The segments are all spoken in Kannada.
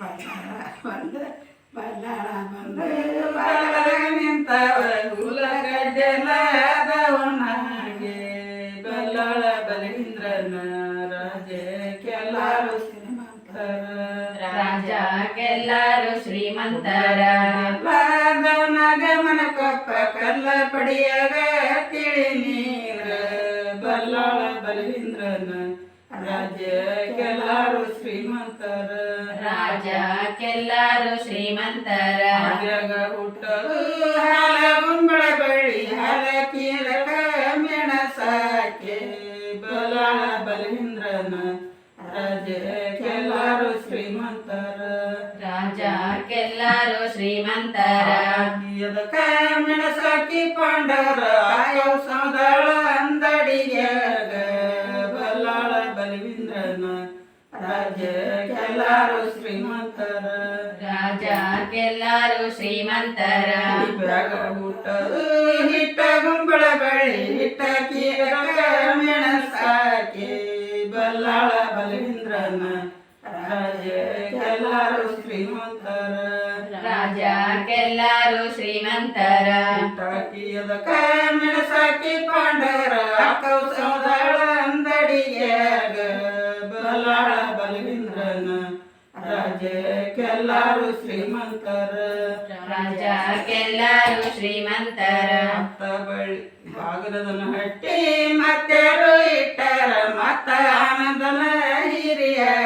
ಬಂದು ಬಲ್ಲಾಳ ಬಂದು ಬಲ್ಲಾಳ ನಿಂತವ ಹುಲಗಡ್ಡೆಲಾದವನಾಗೆ ಬಲ್ಲಾಳ ಬಲೀಂದ್ರನ ರಾಜಕ್ಕೆಲ್ಲಾರು ಶ್ರೀಮಂತರ. ರಾಜಕ್ಕೆಲ್ಲರೂ ಶ್ರೀಮಂತರ ಬಾದವನಾಗ ಮನಕೊಪ್ಪ ಕಲ್ಲ ಪಡಿಯಾಗ ರಾಜಕ್ಕೆಲ್ಲರೂ ಶ್ರೀಮಂತರ. ಆಗ ಹುಟ್ಟಲು ಹಾಲ ಗುಂಬಳ ಬಳ್ಳಿ ಹಾಲ ಕೀಲಕ ಮೆಣಸಾಕೆ. ಬಲಾಳ ಬಲೀಂದ್ರನ ರಾಜಕ್ಕೆಲ್ಲಾರು ಶ್ರೀಮಂತರ. ರಾಜಕ್ಕೆಲ್ಲರೂ ಶ್ರೀಮಂತರ. ಎದಕ ಮೆಣಸಾಕಿ ಪಾಂಡರ ಸೌದಾಳ ಅಂದಡಿಗೆ. ಬಲ್ಲಾಳ ಬಲವೀಂದ್ರನ ರಾಜಕ್ಕೆಲ್ಲಾರು ಶ್ರೀಮಂತರ ರಾಜಕ್ಕೆಲ್ಲರೂ ಶ್ರೀಮಂತರ ಬ್ಯಾಗ ಹುಟ್ಟದು ಹಿಟ್ಟ ಗುಂಬಳ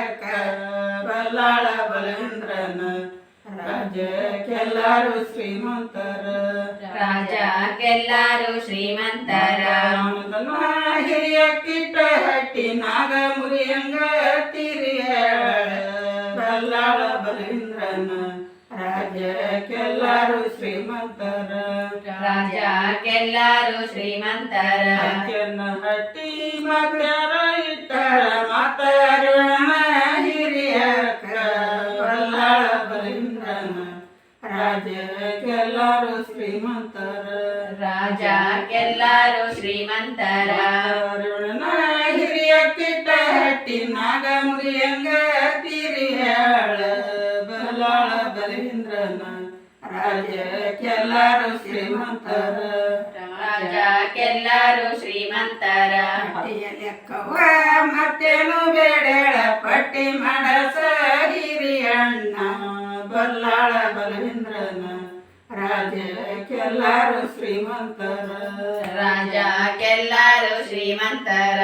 ಹಿರಿಯಕ್ಕ ಬಲ್ಲಾಳ ಬಲೇಂದ್ರನ ರಾಜಕ್ಕೆಲ್ಲಾರು ಶ್ರೀಮಂತರ. ರಾಜಕ್ಕೆಲ್ಲರೂ ಶ್ರೀಮಂತರ ಹಿರಿಯ ಕಿಟ್ಟ ಹಟ್ಟಿ ನಾಗ ಮುರಿಯಂಗ ತಿರಿಯಾಳ ಬಲ್ಲಾಳ ಬಲೇಂದ್ರನ ರಾಜಕ್ಕೆಲ್ಲಾರು ಶ್ರೀಮಂತರ. ರಾಜಕ್ಕೆಲ್ಲರೂ ಶ್ರೀಮಂತರ. ಹಟ್ಟಿ ಮಗ್ಯಾರ ಇಟ್ಟಾರ ಮಾತಾಡೋಣ ರಾಜಕ್ಕೆಲ್ಲಾರು ಶ್ರೀಮಂತರ. ರಾಜಕ್ಕೆಲ್ಲರೂ ಶ್ರೀಮಂತರ. ಹಿರಿಯ ಕಿಟ್ಟ ಹಟ್ಟಿ ನಾಗ ಮುರಿಯಂಗ ತಿರಿಯಾಳ ಬಲಾಳ ಬಲೀಂದ್ರನ ರಾಜಕ್ಕೆಲ್ಲಾರು ಶ್ರೀಮಂತರ. ರಾಜಕ್ಕೆಲ್ಲರೂ ಶ್ರೀಮಂತರ. ಲೆಕ್ಕವ ಮತ್ತೇನು ಬೇಡೇಳ ಪಟ್ಟಿ ಮಾಡಸ ಹಿರಿಯಣ್ಣ. ಬಲ್ಲಾಳ ಬಲವೀಂದ್ರನ ರಾಜಕ್ಕೆಲ್ಲಾರು ಶ್ರೀಮಂತರ. ರಾಜಕ್ಕೆಲ್ಲರೂ ಶ್ರೀಮಂತರ.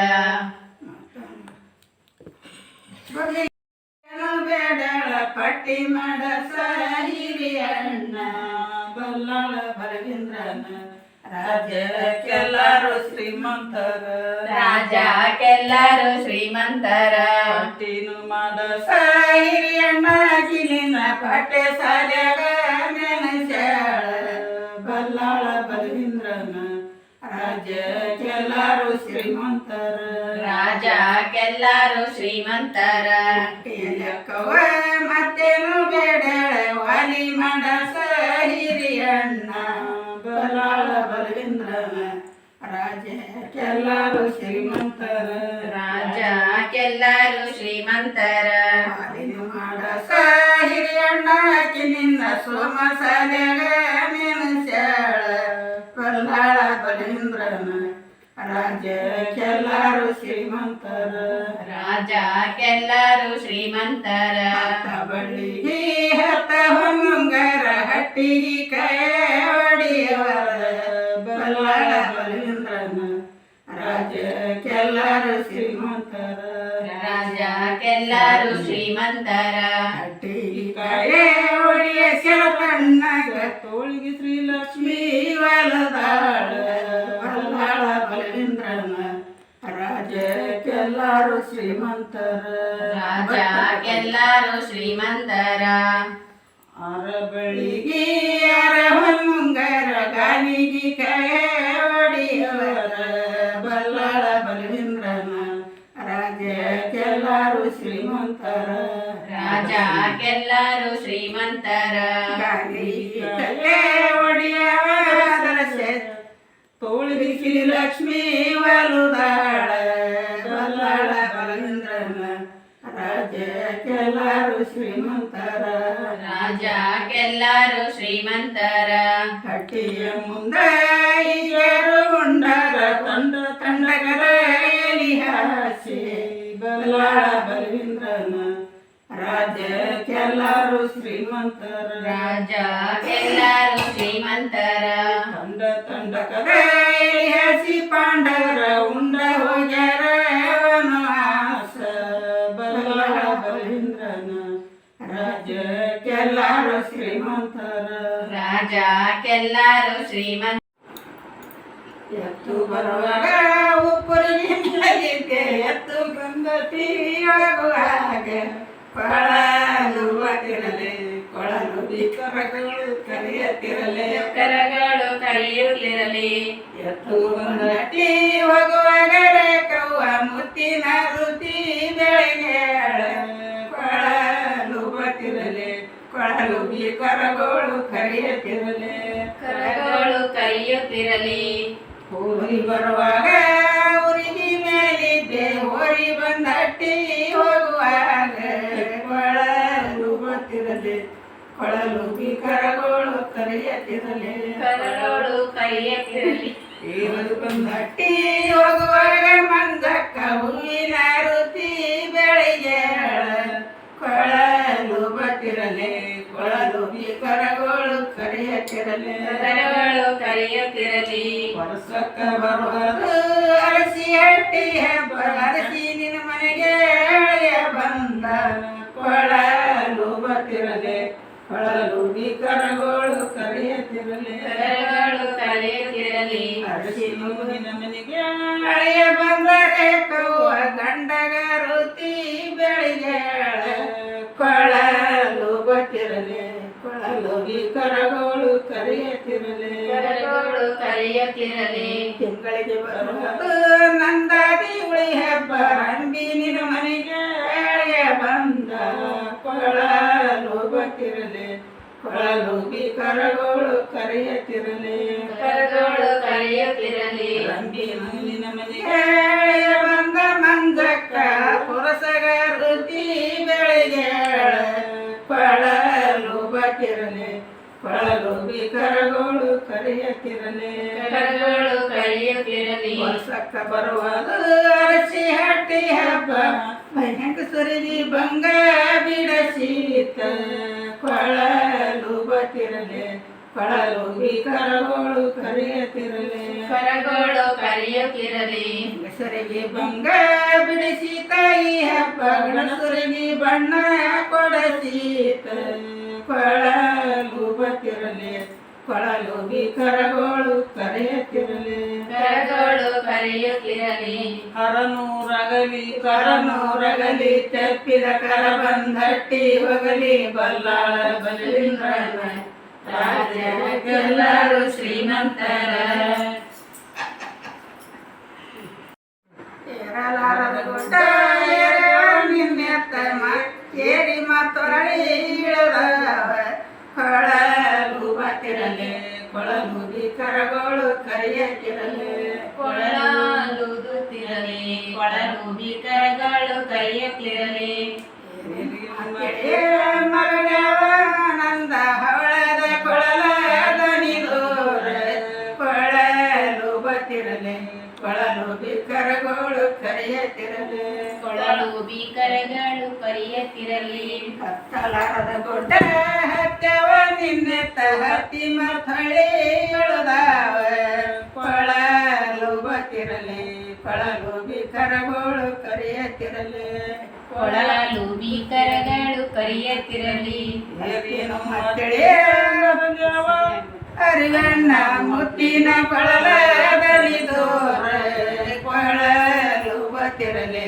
ಬೇಡಳ ಪಟ್ಟಿ ಪಟ್ಟಿ ಸರ ಹಿರಿಯಣ್ಣ ಬಲ್ಲಾಳ ಬಲವೀಂದ್ರನ ರಾಜಕ್ಕೆಲ್ಲಾರು ಶ್ರೀಮಂತರ. ರಾಜಕ್ಕೆಲ್ಲರೂ ಶ್ರೀಮಂತರ. ಪಟ್ಟಿನು ಮಾಡಸ ಹಿರಿಯಣ್ಣ ಕಿಲಿನ ಪಟ್ಟೆ ಸಾಲ್ಯಾಗ ರಾಜಕ್ಕೆಲ್ಲರೂ ಶ್ರೀಮಂತರ. ಕವ ಮತ್ತೇನು ಬೇಡ ವಾಲಿ ಮಾಡಸ ಹಿರಿಯಣ್ಣ ಬಲ್ಲಾಳ ರಾಜ ರಾಜಕ್ಕೆಲ್ಲಾರು ಶ್ರೀಮಂತರ. ರಾಜ ರಾಜಕ್ಕೆಲ್ಲರೂ ಶ್ರೀಮಂತರ ವಾಲಿನ ಮಾಡಸ ಹಿರಿಯಣ್ಣ ನಿನ್ನ ಸೋಮ ಸಾಲ್ಯಾಗ ನೆನಸ್ಯಾಳ ಬಲ್ಲಾಳ ಶ್ರೀಮಂತರ ರಾಜಕ್ಕೆಲ್ಲರೂ ಶ್ರೀಮಂತರ. ಬಳ್ಳಿಗೆ ಹತ್ತ ಹೊಂಗರ ಹಟ್ಟಿಗೆ ಕೈ ಹೊಡಿಯವರ ಬಲ್ಲಾಳ ಬಲೀಂದ್ರನ ರಾಜಕ್ಕೆಲ್ಲಾರು ಶ್ರೀಮಂತರ. ರಾಜಕ್ಕೆಲ್ಲರೂ ಶ್ರೀಮಂತರ. ಹಟ್ಟಿಗೆ ಕಾಯೇ ಹೊಡಿಯ ಶರಣ್ಣಗ ತೋಳಿಗೆ ಶ್ರೀಲಕ್ಷ್ಮೀ ವಲದಾಳ ಬಲ್ಲಾಳ ಬಲೀಂದ್ರನ ರಾಜಕ್ಕೆಲ್ಲಾರು ಶ್ರೀಮಂತರ. ರಾಜಕ್ಕೆಲ್ಲರೂ ಶ್ರೀಮಂತರ. ಅರಬಳಿಗೆ ಅರಹಂಗರ ಗಾಲಿಗೆ ಕೈ ಹೊಡಿಯವರ ಬಲ್ಲಾಳ ಬಲವೀಂದ್ರನ ರಾಜಕ್ಕೆಲ್ಲಾರು ಶ್ರೀಮಂತರ. ರಾಜಕ್ಕೆಲ್ಲಾರು ಶ್ರೀಮಂತರ. ಗಾಲಿಗೆ ಕಲೆ ಒಡೆಯವರ ತೋಳಿಗೆ ಲಕ್ಷ್ಮೀ ವಲುದಾಳ ರಾಜಕ್ಕೆಲ್ಲಾರು ಶ್ರೀಮಂತರ. ಎಲ್ಲರೂ ಶ್ರೀಮಂತರ. ಹಟ್ಟಿಯ ಮುಂದೆ ಈಗರು ಉಂಡರ ತಂಡ ತಂಡಗರ ಎಲಿಹಾಸಿ ಬಲ್ಲಾಳ ಬಲವೀಂದ್ರನ ರಾಜಕ್ಕೆಲ್ಲರೂ ಶ್ರೀಮಂತರ. ರಾಜ ಎಲ್ಲರೂ ಶ್ರೀಮಂತರ. ತಂಡ ತಂಡ ಕರೆ ಎಲಿಹಾಸಿ ಪಾಂಡವರ ಉಂಡ ರಾಜ ಎಲ್ಲರೂ ಶ್ರೀಮಂತ ಎತ್ತು ಬರುವಾಗ ಉಪ್ಪುರಿಗಿಂತಲಿದ್ದೆ ಎತ್ತು ಬಂದ ತೀಯಾಗುವಾಗ ಕೊಳಲು ಬಿಕ್ಕರಗಳು ಕರೆಯತ್ತಿರಲೆ. ಕರಗಳು ಕರೆಯುತ್ತಿರಲಿ. ಎತ್ತು ಬಂದ ಟೀ ಹೋಗುವಾಗ ಕರೆಯತ್ತಿರಲೆ. ಕರಗಳು ಕರೆಯುತ್ತಿರಲಿ. ಹೋರಿ ಬರುವಾಗ ಊರಿಗೆ ಮೇಲಿದ್ದೆ ಹೋರಿ ಬಂದಟ್ಟಿ ಹೋಗುವಾಗ ಕೊಳಲು ಗೊತ್ತಿರಲಿ. ಕೊಳಲು ಕರಗಳು ಕರೆಯುತ್ತಿರಲಿ. ಕರಗಳು ಕರೆಯುತ್ತಿರಲಿ. ಬಂದಟ್ಟಿ ಹೋಗುವಾಗ ಮಂದಕ್ಕ ಹೂವಿನ ಕರೆಯತ್ತಿರಲಿ ಕರೆಯುತ್ತಿರಲಿ. ವರ್ಷಕ್ಕ ಬರುವುದು ಅರಸಿ ಹಟ್ಟಿ ಹಬ್ಬ ಅರಸಿ ನಿನ್ನ ಮನೆಗೆ ಬಂದ. ಕೊಳಲು ಬರ್ತಿರಲಿ ಕೊಳಲು ಕರಗೋಳು ಕರೆಯುತ್ತಿರಲಿ. ಕರಗಳು ಕರೆಯುತ್ತಿರಲಿ. ಅರಸಿ ನಿನ್ನ ಮನೆಗೆ ಕರೆಯುತ್ತಿರಲಿ ತಿಂಗಳಿಗೆ ಬರುವುದು ನಂದಾದಿ ಉಳಿ ಹಬ್ಬ ರಂಬಿ ನಿನ್ನ ಮನೆಗೆ ಬಂದ. ಕೊಳಲು ಗೊತ್ತಿರಲಿ ಕೊಳಲು ಕರಗೋಳು ಕರೆಯುತ್ತಿರಲಿ ಕರಗಳು ಕರೆಯುತ್ತಿರಲಿ ರಂಬಿ ನಿನ್ನ ಮನೆಗೆ ಕರೆಯುತ್ತಿರಲಿ ಕರಗಳು ಕರೆಯುತ್ತಿರಲಿ ವರ್ಷಕ್ಕ ಬರುವುದು ಅರಸಿ ಹಟ್ಟಿ ಹಬ್ಬ. ಹೆಂಗಸರಿಗೆ ಬಂಗ ಬಿಡಸೀತ ಕೊಳಲು ಬತ್ತಿರಲಿ. ಕೊಳಲು ಕರಗೋಳು ಕರೆಯುತ್ತಿರಲಿ ಕರಗಳು ಕರೆಯುತ್ತಿರಲಿ ಹೆಂಗಸರಿಗೆ ಬಂಗ ಬಿಡಿಸೀತ ಈ ಹಬ್ಬ ಗಣಸರಿಗೆ ಬಣ್ಣ ಕೊಡಸೀತ ಕೊಳ ಕೊಳಲು ಕರಗೋಳು ಕರೆಯುತ್ತಿರಲಿ. ಕರಗಳು ಕರೆಯುತ್ತಿರಲಿ. ಹರನೂರಗಲಿ ಕರನೂರಗಲಿ ತಪ್ಪಿದ ಕರ ಬಂದಟ್ಟಿ ಹೋಗಲಿ ಬಲ್ಲಾಳ ಬಲಿಂದ್ರನ. ರಾಜ್ಯಕ್ಕೆಲ್ಲರೂ ಶ್ರೀಮಂತರ. ಏರಲಾರದ ಗುಡ್ಡ ಮ- ಏರಿ ಮತ್ತೊರಳಿ ಇಳಿದವ ಕೊಳಲು ಬತ್ತಿರಲಿ ಕೊಳಲು ಕರಗೋಳು ಕರೆಯತ್ತಿರಲಿ ಕೊಳಲೂದುತ್ತಿರಲಿ ಕೊಳಲು ಕರಗಳು ಕರೆಯುತ್ತಿರಲಿ ಕೊಳಲು ಬಿಕ್ಕರಗೋಳು ಕರೆಯತ್ತಿರಲಿ ಕೊಳಲು ಬೀಕರಗಳು ಕರೆಯತಿರಲಿ. ಹತ್ತಲಾರದ ಗುಡ್ಡ ಹತ್ತವ ನಿನ್ನೆ ತಹತಿ ಮಥಳಿ ಇಳಿದಾವ. ಕೊಳಲು ಬತ್ತಿರಲಿ ಕೊಳಲು ಬಿಕ್ಕರಗೋಳು ಕರೆಯತಿರಲಿ. ಕೊಳಲು ಬೀಕರಗಳು ಕರೆಯತಿರಲಿ. ಏನೇನು ಮತ್ತಳೆ ಅರಿವಣ್ಣ ಮುತ್ತಿನ ಕೊಳಲ മകളെ രൂപത്തിരലേ